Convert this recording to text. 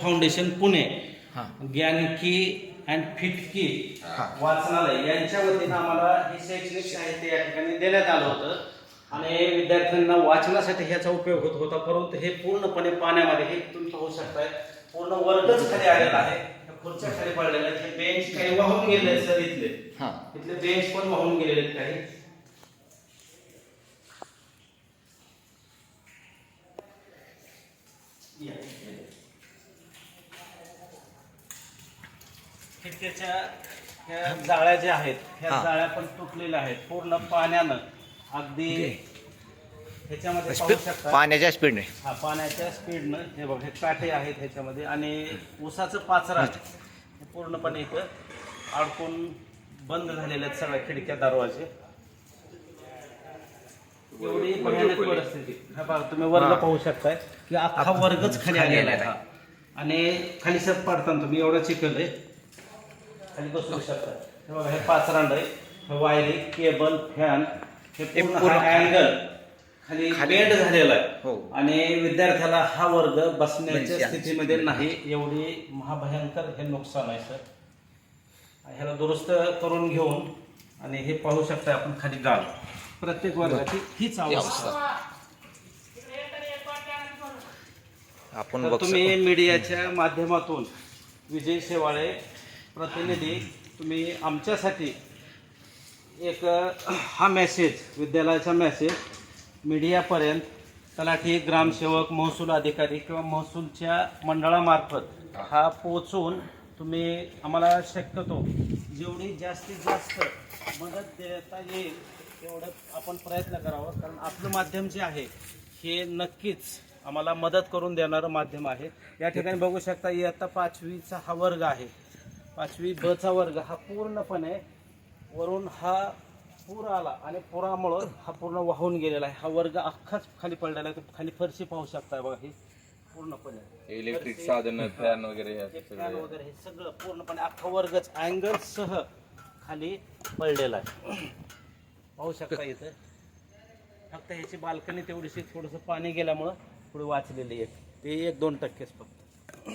Foundation Pune. ज्ञानकी and फिटकी. वाचनालय यांच्या वतीनं आम्हाला हे शैक्षणिक साहित्य या ठिकाणी देण्यात आलं होतं. आणि विद्यार्थ्यांना वाचनासाठी ह्याचा उपयोग होत होता. परंतु हे पूर्णपणे पाण्यामध्ये हे तुम्ही पाहू शकताय. पूर्ण वर्गच खाली आलेला आहे. खुर्च्या खाली पडलेल्या आहेत हे बेंच काही वाहून गेले सर इथले. इथले बेंच पण वाहून गेलेले आहेत काही. या. त्याच्या ह्या जाळ्या ज्या आहेत ह्या हा. जाळ्या पण तुटलेल्या आहेत. पूर्ण पाण्यानं अगदी ह्याच्यामध्ये पाहू शकता. पाण्याच्या स्पीडने हा पाण्याच्या स्पीडनं हे बघ हे काटे आहेत ह्याच्यामध्ये आणि ऊसाचं पाचरा हे पूर्णपणे इथं अडकून बंद झालेले आहेत सगळ्या खिडक्या दरवाजे. एवढी भयानक परिस्थिती. हा बघा तुम्ही वर्ग हा. पाहू शकताय. की अख्खा वर्गच खाली आलेला आलेला आहे. हा. आणि खाली सर पाडताना तुम्ही एवढं चिखल आहे. खाली बसू शकता हे बघा हे पाचरांड आहे हे वायरी केबल फॅन हे पूर्ण अँगल खाली. खाली- बेंड झालेला आहे. हो. आणि विद्यार्थ्याला हा वर्ग बसण्याच्या बसण्याच्या स्थितीमध्ये नाही. एवढी महाभयंकर हे नुकसान आहे सर ह्याला दुरुस्त करून घेऊन आणि हे पाहू शकता आपण खाली गाळ. प्रत्येक वर्गाची हीच अवस्था. आपण तर बघ तुम्ही मीडियाच्या माध्यमातून विजय शेवाळे प्रतिनिधी तुम्ही आमच्यासाठी एक हा मेसेज विद्यालयाचा मेसेज मीडियापर्यंत तलाठी ग्रामसेवक महसूल अधिकारी किंवा महसूलच्या मंडळामार्फत हा पोचून तुम्ही आम्हाला शक्यतो जेवढी जास्तीत जास्त मदत देता येईल तेवढं आपण प्रयत्न करावं. कारण आपलं माध्यम जे आहे हे नक्कीच आम्हाला मदत करून देणारं माध्यम आहे. या ठिकाणी बघू शकता इयत्ता पाचवीचा हा वर्ग आहे. पाचवी ब चा वर्ग हा पूर्णपणे वरून हा पूर आला आणि पुरामुळं हा पूर्ण वाहून गेलेला आहे. हा वर्ग अख्खाच खाली पडलेला आहे. खाली फरशी पाहू शकताय बघा ही पूर्णपणे. इलेक्ट्रिक साधन फॅन वगैरे फॅन सगळं. वगैरे हे सगळं पूर्णपणे अख्खा वर्गच अँगल सह खाली पडलेला आहे. पाहू शकता इथं? फक्त ह्याची बाल्कनी तेवढीशी थोडंसं पाणी गेल्यामुळं थोडी वाचलेली आहे. ते एक दोन टक्केच फक्त.